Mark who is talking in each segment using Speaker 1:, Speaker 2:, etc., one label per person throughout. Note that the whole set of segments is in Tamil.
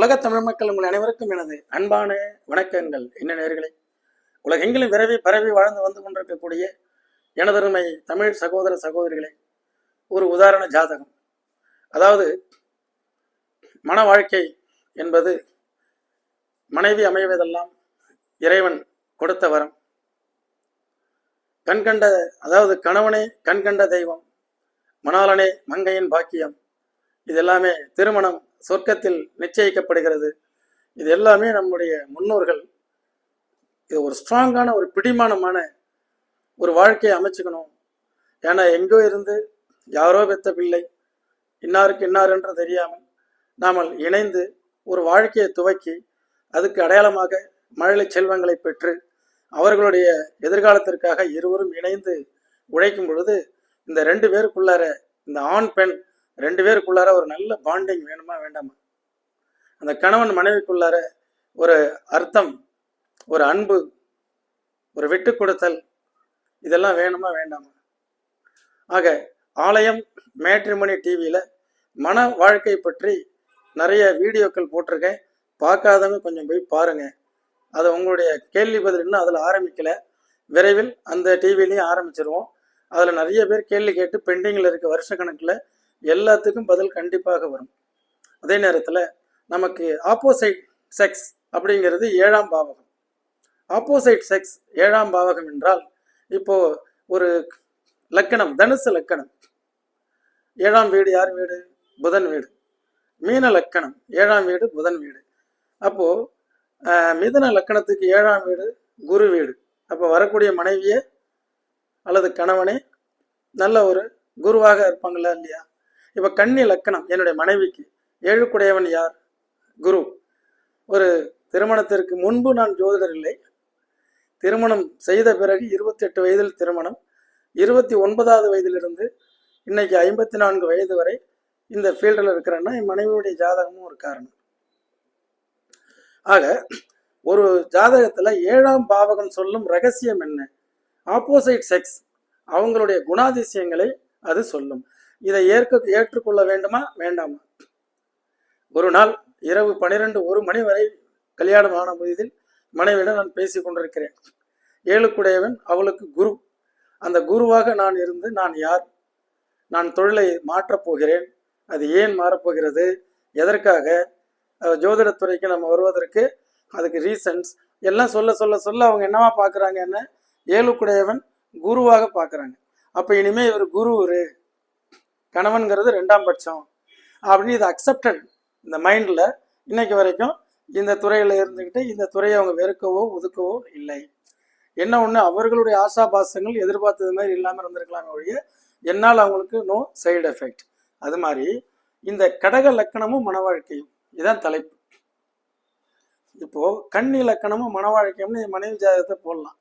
Speaker 1: உலகத் தமிழ் மக்கள் உங்கள் அனைவருக்கும் எனது அன்பான வணக்கங்கள். என்ன நேர்களே உலகெங்கிலும் விரவி பரவி வாழ்ந்து வந்து கொண்டிருக்கக்கூடிய எனதருமை தமிழ் சகோதர சகோதரிகளே ஒரு உதாரண ஜாதகம். அதாவது மன வாழ்க்கை என்பது மனைவி அமைவதெல்லாம் இறைவன் கொடுத்த வரம். கண்கண்ட அதாவது கணவனே கண்கண்ட தெய்வம் மணாலனே மங்கையின் பாக்கியம் இது எல்லாமே திருமணம் சொர்க்கத்தில் நிச்சயிக்கப்படுகிறது. இது எல்லாமே நம்முடைய முன்னோர்கள் இது ஒரு ஸ்ட்ராங்கான ஒரு பிடிமானமான ஒரு வாழ்க்கையை அமைச்சுக்கணும். ஏன்னா எங்கோ இருந்து யாரோ பெத்த பிள்ளை இன்னாருக்கு இன்னார் என்று தெரியாமல் நாம் இணைந்து ஒரு வாழ்க்கையை துவக்கி அதுக்கு அடையாளமாக மழலை செல்வங்களை பெற்று அவர்களுடைய எதிர்காலத்திற்காக இருவரும் இணைந்து உழைக்கும் பொழுது இந்த ரெண்டு பேருக்குள்ளார இந்த ஆண் பெண் ரெண்டு பேருக்குள்ளார ஒரு நல்ல பாண்டிங் வேணுமா வேண்டாமா? அந்த கணவன் மனைவிக்குள்ளார ஒரு அர்த்தம் ஒரு அன்பு ஒரு விட்டு கொடுத்தல் இதெல்லாம் வேணுமா வேண்டாமா? ஆக ஆலயம் மேட்ரிமணி டிவியில் மன வாழ்க்கை பற்றி நிறைய வீடியோக்கள் போட்டிருக்கேன். பார்க்காதவங்க கொஞ்சம் போய் பாருங்க. அது உங்களுடைய கேள்வி பதில் இன்னும் அதில் ஆரம்பிக்கல. விரைவில் அந்த டிவிலையும் ஆரம்பிச்சிருவோம். அதில் நிறைய பேர் கேள்வி கேட்டு பெண்டிங்கில் இருக்க வருஷ கணக்கில் எல்லாத்துக்கும் பதில் கண்டிப்பாக வரும். அதே நேரத்தில் நமக்கு ஆப்போசைட் செக்ஸ் அப்படிங்கிறது ஏழாம் பாவகம். ஆப்போசைட் செக்ஸ் ஏழாம் பாவகம் என்றால் இப்போ ஒரு லக்கணம் தனுசு லக்கணம். ஏழாம் வீடு யார் வீடு? புதன் வீடு. மீன லக்கணம் ஏழாம் வீடு புதன் வீடு. அப்போ மிதன மிதுன லக்கணத்துக்கு ஏழாம் வீடு குரு வீடு. அப்போ வரக்கூடிய மனைவியே அல்லது கணவனே நல்ல ஒரு குருவாக இருப்பாங்களா இல்லையா? இப்போ கன்னி லக்கணம் என்னுடைய மனைவிக்கு. ஏழுக்குடையவன் யார்? குரு. ஒரு திருமணத்திற்கு முன்பு நான் ஜோதிடர் இல்லை. திருமணம் செய்த பிறகு இருபத்தி எட்டு வயதில் திருமணம். இருபத்தி ஒன்பதாவது வயதிலிருந்து இன்னைக்கு ஐம்பத்தி நான்கு வயது வரை இந்த ஃபீல்டில் இருக்கிறேன்னா என் மனைவியுடைய ஜாதகமும் ஒரு காரணம். ஆக ஒரு ஜாதகத்தில் ஏழாம் பாவகம் சொல்லும் ரகசியம் என்ன? ஆப்போசைட் செக்ஸ் அவங்களுடைய குணாதிசயங்களை அது சொல்லும். இதை ஏற்க ஏற்றுக்கொள்ள வேண்டுமா? வேண்டாமா? ஒரு நாள் இரவு பனிரெண்டு ஒரு மணி வரை கல்யாணம் ஆன போதில் மனைவியிடம் நான் பேசிக் கொண்டிருக்கிறேன். ஏழுக்குடையவன் அவளுக்கு குரு. அந்த குருவாக நான் இருந்து நான் யார்? நான் தொழிலை மாற்றப் போகிறேன். அது ஏன் மாறப்போகிறது? எதற்காக? ஜோதிடத்துறைக்கு நம்ம வருவதற்கு அதுக்கு ரீசன்ஸ் எல்லாம் சொல்ல சொல்ல சொல்ல அவங்க என்னவா பார்க்குறாங்க என்ன? ஏழுக்குடையவன் குருவாக பார்க்குறாங்க. அப்போ இனிமேல் இவர் குரு ஒரு கணவன்கிறது ரெண்டாம் பட்சம். அப்படின்னு இது அக்செப்டட் இந்த மைண்டில் இன்னைக்கு வரைக்கும் இந்த துறையில் இருந்துக்கிட்டு இந்த துறையை அவங்க வெறுக்கவோ ஒதுக்கவோ இல்லை. என்ன ஒன்று அவர்களுடைய ஆசாபாசங்கள் எதிர்பார்த்தது மாதிரி இல்லாமல் இருந்திருக்கலாமே ஒழிய என்னால் அவங்களுக்கு நோ சைடு எஃபெக்ட் அது மாதிரி இந்த கடக லக்கணமும் மன வாழ்க்கையும். இதுதான் தலைப்பு. இப்போ கண் லக்கணமும் மன வாழ்க்கையும்னு மனைவி ஜாதகத்தை போடலாம்.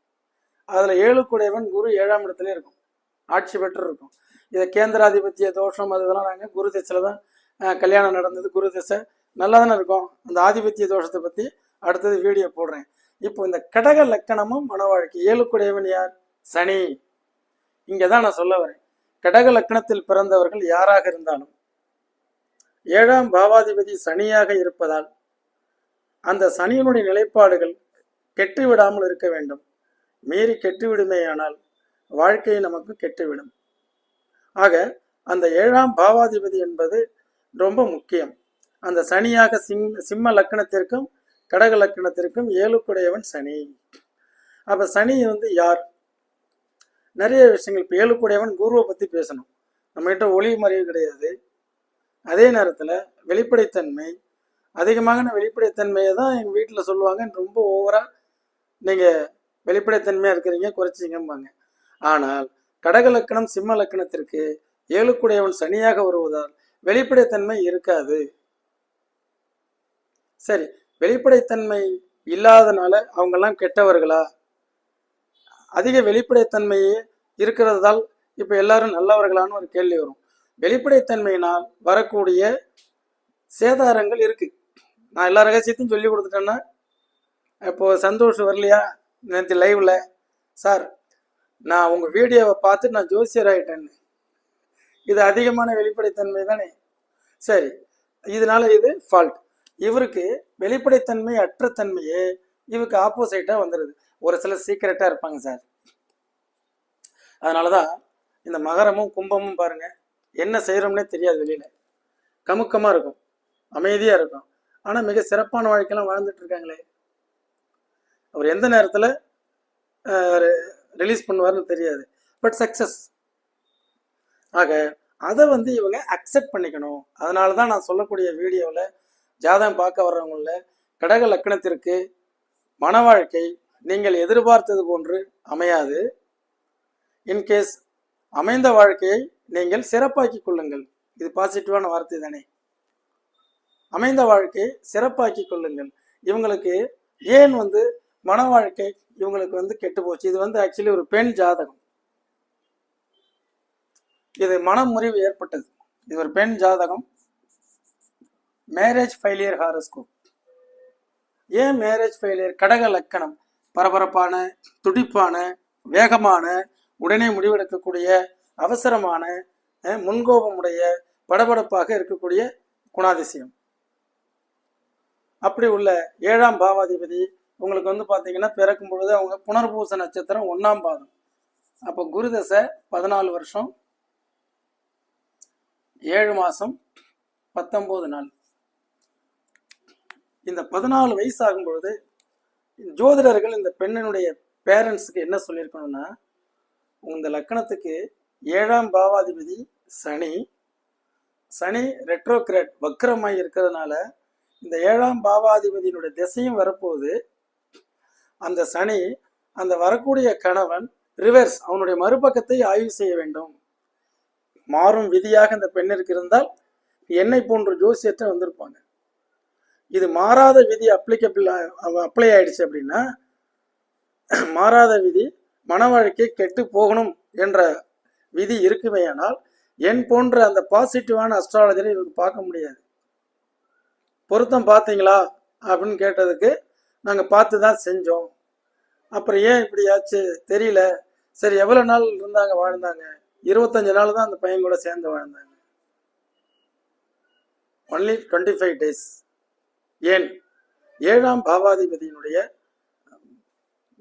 Speaker 1: அதில் ஏழுக்குடையவன் குரு ஏழாம் இடத்துல இருக்கும். ஆட்சி பெற்று இருக்கும் இதை கேந்திராதிபத்திய தோஷம் அது இதெல்லாம் நாங்கள் குரு திசையில் தான் கல்யாணம் நடந்தது குரு திசை. நல்லா தானே இருக்கும். அந்த ஆதிபத்திய தோஷத்தை பற்றி அடுத்தது வீடியோ போடுறேன். இப்போ இந்த கடக லக்கணமும் மன வாழ்க்கை. ஏழுக்குடையவன் யார்? சனி. இங்கே தான் நான் சொல்ல வரேன். கடக லக்கணத்தில் பிறந்தவர்கள் யாராக இருந்தாலும் ஏழாம் பாவாதிபதி சனியாக இருப்பதால் அந்த சனியினுடைய நிலைப்பாடுகள் கெட்டுவிடாமல் இருக்க வேண்டும். மீறி கெட்டுவிடுமேயானால் வாழ்க்கை நமக்கு கெட்டுவிடும். ஆக அந்த ஏழாம் பாவாதிபதி என்பது ரொம்ப முக்கியம். அந்த சனியாக சிங் சிம்ம லக்கணத்திற்கும் கடக லக்கணத்திற்கும் ஏழுக்குடையவன் சனி. அப்ப சனி வந்து யார்? நிறைய விஷயங்கள். இப்போ ஏழுக்குடையவன் குருவை பத்தி பேசணும். நம்மகிட்ட ஒளி மறைவு கிடையாது. அதே நேரத்தில் வெளிப்படைத்தன்மை அதிகமான வெளிப்படைத்தன்மையை தான் எங்கள் வீட்டில் சொல்லுவாங்க. ரொம்ப ஓவராக நீங்கள் வெளிப்படைத்தன்மையாக இருக்கிறீங்க குறைச்சிங்கம்பாங்க. ஆனால் கடக லக்கணம் சிம்ம லக்கணத்திற்கு ஏழுக்குடையவன் சனியாக வருவதால் வெளிப்படைத்தன்மை இருக்காது. சரி வெளிப்படைத்தன்மை இல்லாதனால அவங்கெல்லாம் கெட்டவர்களா? அதிக வெளிப்படைத்தன்மையே இருக்கிறதால் இப்போ எல்லாரும் நல்லவர்களான்னு ஒரு கேள்வி வரும். வெளிப்படைத்தன்மையினால் வரக்கூடிய சேதாரங்கள் இருக்கு. நான் எல்லா ரகசியத்தையும் சொல்லி கொடுத்துட்டேன்னா இப்போ சந்தோஷ் வரலையா? நேற்று லைவ்ல சார் நான் உங்கள் வீடியோவை பார்த்து நான் ஜோசியர் ஆகிட்டேன்னு இது அதிகமான வெளிப்படைத்தன்மை தானே? சரி இதனால இது ஃபால்ட் இவருக்கு வெளிப்படைத்தன்மை அற்ற தன்மையே இவருக்கு ஆப்போசிட்டாக வந்துடுது ஒரு சிலர் சீக்கிரட்டாக இருப்பாங்க சார். அதனாலதான் இந்த மகரமும் கும்பமும் பாருங்க என்ன செய்கிறோம்னே தெரியாது வெளியில். கமுக்கமாக இருக்கும் அமைதியாக இருக்கும். ஆனால் மிக சிறப்பான வாழ்க்கையெல்லாம் வாழ்ந்துட்டு இருக்காங்களே. அவர் எந்த நேரத்தில் ரிலீஸ் பண்ணுவார்னு தெரியாது. பட் சக்ஸஸ் ஆக அதை வந்து இவங்க அக்செப்ட் பண்ணிக்கணும். அதனால தான் நான் சொல்லக்கூடிய வீடியோவில் ஜாதகம் பார்க்க வர்றவங்கள கடக லக்கணத்திற்கு மன வாழ்க்கை நீங்கள் எதிர்பார்த்தது போன்று அமையாது. இன்கேஸ் அமைந்த வாழ்க்கையை நீங்கள் சிறப்பாக்கிக் கொள்ளுங்கள். இது பாசிட்டிவான வார்த்தை தானே. அமைந்த வாழ்க்கையை சிறப்பாக்கி கொள்ளுங்கள். இவங்களுக்கு ஏன் வந்து மன வாழ்க்கை இவங்களுக்கு வந்து கெட்டு போச்சு. இது வந்து ஆக்சுவலி ஒரு பெண் ஜாதகம். இது மனமுறிவு ஏற்பட்டது. இது ஒரு பெண் ஜாதகம். மேரேஜ் ஃபெயிலியர் ஹாரஸ்கோப் ஏன் மேரேஜ் ஃபெயிலியர் கடக லக்கணம். பரபரப்பான துடிப்பான வேகமான உடனே முடிவெடுக்கக்கூடிய அவசரமான முன்கோபமுடைய படபடப்பாக இருக்கக்கூடிய குணாதிசயம். அப்படி உள்ள ஏழாம் பாவாதிபதி உங்களுக்கு வந்து பார்த்தீங்கன்னா பிறக்கும் பொழுது அவங்க புனர்பூச நட்சத்திரம் ஒன்றாம் பாதம். அப்போ குருதசை பதினாலு வருஷம் ஏழு மாதம் பத்தொம்போது நாள். இந்த பதினாலு வயசு ஆகும் பொழுது ஜோதிடர்கள் இந்த பெண்ணினுடைய பேரண்ட்ஸுக்கு என்ன சொல்லியிருக்கணும்னா இந்த லக்கணத்துக்கு ஏழாம் பாவாதிபதி சனி சனி ரெட்ரோக்ரேட் வக்கரமாய் இருக்கிறதுனால இந்த ஏழாம் பாவாதிபதியினுடைய திசையும் வரப்போகுது. அந்த சனி அந்த வரக்கூடிய கணவன் ரிவர்ஸ் அவனுடைய மறுபக்கத்தை ஆய்வு செய்ய வேண்டும். மாறும் விதியாக இந்த பெண்ணிற்கு இருந்தால் என்னை போன்ற ஜோசியத்தை வந்திருப்பாங்க. இது மாறாத விதி அப்ளிகபிள் அப்ளை ஆயிடுச்சு அப்படின்னா மாறாத விதி மன வாழ்க்கை கெட்டு போகணும் என்ற விதி இருக்குமேயானால் என் போன்ற அந்த பாசிட்டிவான அஸ்ட்ராலஜரை இவருக்கு பார்க்க முடியாது. பொருத்தம் பார்த்தீங்களா? அப்படின்னு கேட்டதுக்கு நாங்கள் பார்த்து தான் செஞ்சோம். அப்புறம் ஏன் இப்படி ஆச்சு? தெரியல. சரி எவ்வளோ நாள் இருந்தாங்க வாழ்ந்தாங்க? இருபத்தஞ்சு நாள் தான் அந்த பையன் கூட சேர்ந்து வாழ்ந்தாங்க. ஒன்லி டுவெண்ட்டி ஃபைவ் டேஸ் ஏன்? ஏழாம் பாவாதிபதியினுடைய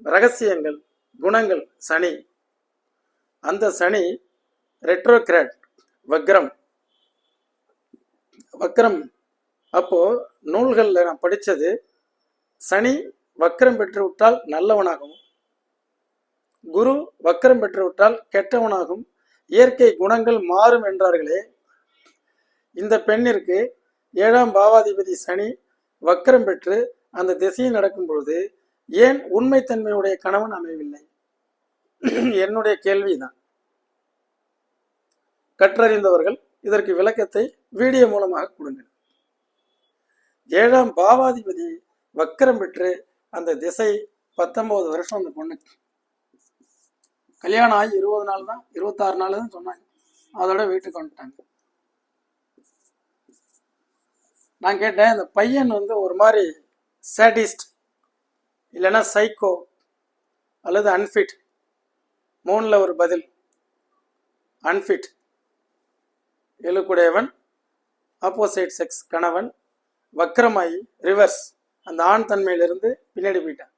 Speaker 1: ரகசியங்கள் குணங்கள் சனி. அந்த சனி ரெட்ரோகிராட் வக்ரம். வக்ரம். அப்போ நூல்களில் நான் படித்தது சனி வக்கரம் பெற்று விட்டால் நல்லவனாகவும் குரு வக்கரம் பெற்று விட்டால் கெட்டவனாகும் இயற்கை குணங்கள் மாறும் என்றார்களே. இந்த பெண்ணிற்கு ஏழாம் பாவாதிபதி சனி வக்கரம் பெற்று அந்த திசையில் நடக்கும் பொழுது ஏன் உண்மைத்தன்மையுடைய கணவன் அமையவில்லை? என்னுடைய கேள்விதான். கற்றறிந்தவர்கள் இதற்கு விளக்கத்தை வீடியோ மூலமாக கொடுங்கள். ஏழாம் பாவாதிபதி வக்கரம் பெற்று அந்த திசை பத்தொம்போது வருஷம் அந்த பொண்ணுக்கு கல்யாணம் ஆகி இருபது நாள் தான் இருபத்தாறு நாள் தான் சொன்னாங்க. அதோட வீட்டுக்கு வந்துட்டாங்க. நான் கேட்டேன் இந்த பையன் வந்து ஒரு மாதிரி சேடிஸ்ட் இல்லைன்னா சைக்கோ அல்லது அன்ஃபிட் மூணில் ஒரு பதில் அன்ஃபிட் எழுக்குடையவன் ஆப்போசைட் செக்ஸ் கணவன் வக்கரமாயி ரிவர்ஸ் அந்த ஆண் தன்மையிலிருந்து பின்னாடி போயிட்டான்.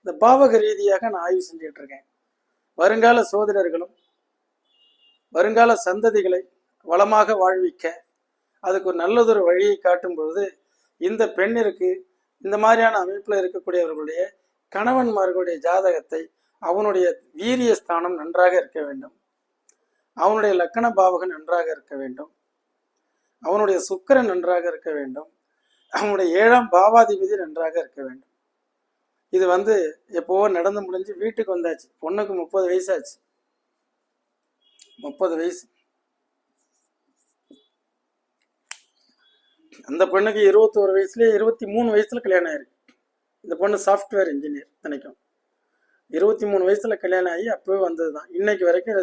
Speaker 1: இந்த பாவக ரீதியாக நான் ஆய்வு செஞ்சுட்டு இருக்கேன். வருங்கால சோதரர்களும் வருங்கால சந்ததிகளை வளமாக வாழ்விக்க அதுக்கு ஒரு நல்லதொரு வழியை காட்டும் பொழுது இந்த பெண்ணிற்கு இந்த மாதிரியான அமைப்பில் இருக்கக்கூடியவர்களுடைய கணவன்மார்களுடைய ஜாதகத்தை அவனுடைய வீரிய ஸ்தானம் நன்றாக இருக்க வேண்டும். அவனுடைய லக்கண பாவகம் நன்றாக இருக்க வேண்டும். அவனுடைய சுக்கிரன் நன்றாக இருக்க வேண்டும். அவனுடைய ஏழாம் பாவாதிபதி நன்றாக இருக்க வேண்டும். இது வந்து எப்போவோ நடந்து முடிஞ்சு வீட்டுக்கு வந்தாச்சு. பொண்ணுக்கு முப்பது வயசாச்சு. முப்பது வயசு. அந்த பெண்ணுக்கு இருபத்தோரு வயசுலேயே இருபத்தி மூணு வயசுல கல்யாணம் ஆயிருக்கு. இந்த பொண்ணு சாஃப்ட்வேர் இன்ஜினியர் நினைக்கும். இருபத்தி மூணு வயசுல கல்யாணம் ஆகி அப்பவே வந்தது தான் இன்னைக்கு வரைக்கும்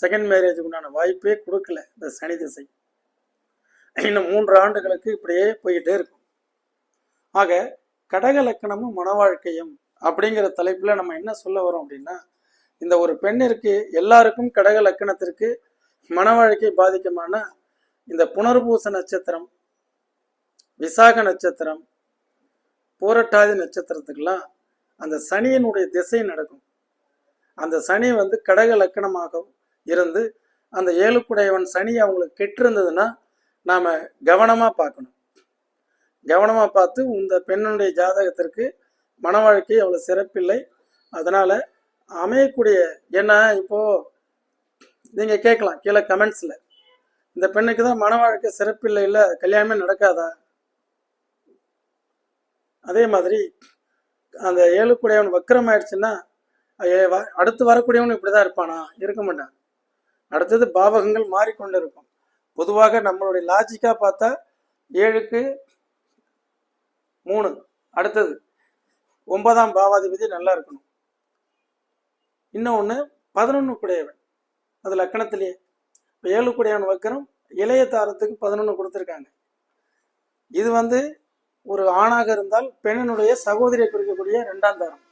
Speaker 1: செகண்ட் மேரேஜுக்கு உண்டான வாய்ப்பே கொடுக்கல இந்த சனி திசை. இன்னும் மூன்று ஆண்டுகளுக்கு இப்படியே போயிட்டே இருக்கும். ஆக கடக லக்கணமும் மன வாழ்க்கையும் அப்படிங்கிற தலைப்புல நம்ம என்ன சொல்ல வரோம் அப்படின்னா இந்த ஒரு பெண்ணிற்கு எல்லாருக்கும் கடக லக்கணத்திற்கு மன வாழ்க்கை பாதிக்குமானா இந்த புனர்பூச நட்சத்திரம் விசாக நட்சத்திரம் பூரட்டாதி நட்சத்திரத்துக்கெல்லாம் அந்த சனியினுடைய திசை நடக்கும். அந்த சனி வந்து கடக லக்கணமாக இருந்து அந்த ஏழுக்குடையவன் சனி அவங்களுக்கு கெட்டிருந்ததுன்னா நாம் கவனமாக பார்க்கணும். கவனமாக பார்த்து இந்த பெண்ணுடைய ஜாதகத்திற்கு மன வாழ்க்கை அவ்வளோ சிறப்பில்லை. அதனால் அமையக்கூடிய ஏன்னா இப்போது நீங்கள் கேட்கலாம் கீழே கமெண்ட்ஸில் இந்த பெண்ணுக்கு தான் மன வாழ்க்கை சிறப்பில்லை இல்லை கல்யாணமே நடக்காதா? அதே மாதிரி அந்த ஏழுக்குடையவன் வக்கரம் ஆயிடுச்சுன்னா வ- அடுத்து வரக்கூடியவன் இப்படி தான் இருப்பானா? இருக்க மாட்டான். அடுத்தது பாவகங்கள் மாறிக்கொண்டு இருக்கும் பொதுவாக நம்மளுடைய லாஜிக்காக பார்த்தா ஏழுக்கு மூணு. அடுத்தது ஒன்பதாம் பாவாதிபதி நல்லா இருக்கணும். இன்னொன்று பதினொன்று குடையவன். அது லக்கணத்திலேயே. இப்போ ஏழு குடையவன் வக்கரம் இளைய தாரத்துக்கு பதினொன்று கொடுத்துருக்காங்க. இது வந்து ஒரு ஆணாக இருந்தால் பெண்ணினுடைய சகோதரியை குறிக்கக்கூடிய ரெண்டாம் தாரம்.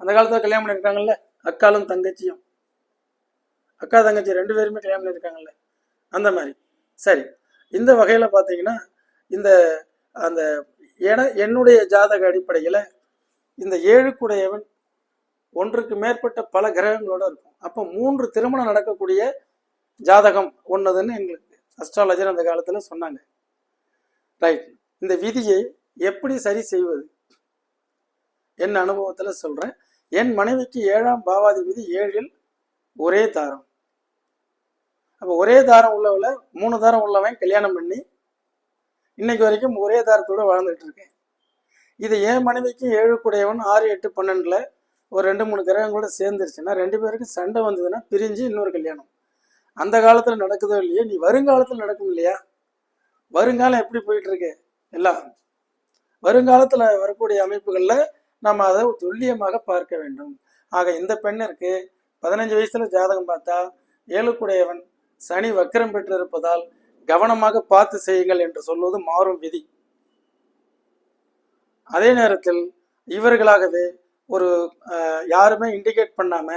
Speaker 1: அந்த காலத்தில் கல்யாணம் பண்ணியிருக்காங்கல்ல? அக்காலும் தங்கச்சியும். அக்கா தங்கச்சி ரெண்டு பேருமே கல்யாணம் பண்ணியிருக்காங்கல்ல? அந்த மாதிரி. சரி. இந்த வகையில் பார்த்தீங்கன்னா இந்த அந்த என என்னுடைய ஜாதக அடிப்படையில் இந்த ஏழுக்குடையவன் ஒன்றுக்கு மேற்பட்ட பல கிரகங்களோட இருக்கும். அப்போ மூன்று திருமணம் நடக்கக்கூடிய ஜாதகம் ஒன்றுதுன்னு எங்களுக்கு அஸ்ட்ராலஜர் அந்த காலத்தில் சொன்னாங்க. ரைட் இந்த விதியை எப்படி சரி செய்வது? என் அனுபவத்தில் சொல்கிறேன் என் மனைவிக்கு ஏழாம் பாவாதி விதி ஏழில் ஒரே தாரம். அப்போ ஒரே தாரம் உள்ளவளை மூணு தாரம் உள்ளவன் கல்யாணம் பண்ணி இன்னைக்கு வரைக்கும் ஒரே தாரத்தோடு வாழ்ந்துட்டு இருக்கேன் இது என் மனைவிக்கும் ஏழு கூடையவன் ஆறு எட்டு பன்னெண்டில் ஒரு ரெண்டு மூணு கிரகங்களோட சேர்ந்துருச்சுன்னா ரெண்டு பேருக்கும் சண்டை வந்ததுன்னா பிரிஞ்சு இன்னொரு கல்யாணம். அந்த காலத்தில் நடக்குதோ இல்லையோ நீ வருங்காலத்தில் நடக்கும் இல்லையா? வருங்காலம் எப்படி போயிட்டுருக்கு? எல்லாம். வருங்காலத்தில் வரக்கூடிய அமைப்புகளில் நம்ம அதை துல்லியமாக பார்க்க வேண்டும். ஆக இந்த பெண்ணிற்கு பதினஞ்சு வயசில் ஜாதகம் பார்த்தா ஏழுக்குடையவன் சனி வக்கரம் பெற்றிருப்பதால் கவனமாக பார்த்து செய்யுங்கள் என்று சொல்வது மாறும் விதி. அதே நேரத்தில் இவர்களாகவே ஒரு யாருமே இண்டிகேட் பண்ணாம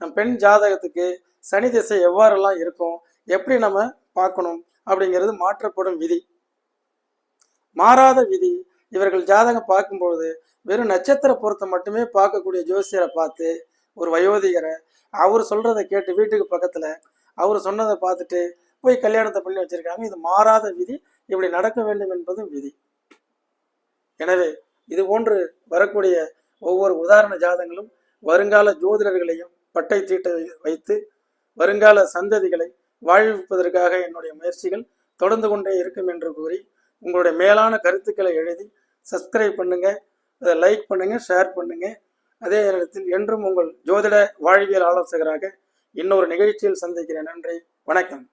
Speaker 1: நம் பெண் ஜாதகத்துக்கு சனி திசை எவ்வாறெல்லாம் இருக்கும் எப்படி நம்ம பார்க்கணும் அப்படிங்கிறது மாற்றப்படும் விதி. மாறாத விதி இவர்கள் ஜாதகம் பார்க்கும்பொழுது வெறும் நட்சத்திர பொருத்தம் மட்டுமே பார்க்கக்கூடிய ஜோசியரை பார்த்து ஒரு வயோதிகரை அவர் சொல்றதை கேட்டு வீட்டுக்கு பக்கத்துல அவர் சொன்னதை பார்த்துட்டு போய் கல்யாணத்தை பண்ணி வச்சிருக்காங்க. இது மாறாத விதி. இப்படி நடக்க வேண்டும் என்பதும் விதி. எனவே இது போன்று வரக்கூடிய ஒவ்வொரு உதாரண ஜாதங்களும் வருங்கால ஜோதிடர்களையும் பட்டை தீட்ட வைத்து வருங்கால சந்ததிகளை வாழ்விப்பதற்காக என்னுடைய முயற்சிகள் தொடர்ந்து கொண்டே இருக்கும் என்று கூறி உங்களுடைய மேலான கருத்துக்களை எழுதி சப்ஸ்கிரைப் பண்ணுங்க. அதை லைக் பண்ணுங்க ஷேர் பண்ணுங்க. அதே நேரத்தில் என்றும் உங்கள் ஜோதிட வாழ்வியல் ஆலோசகராக இன்னொரு நிகழ்ச்சியில் சந்திக்கிறேன். நன்றி. வணக்கம்.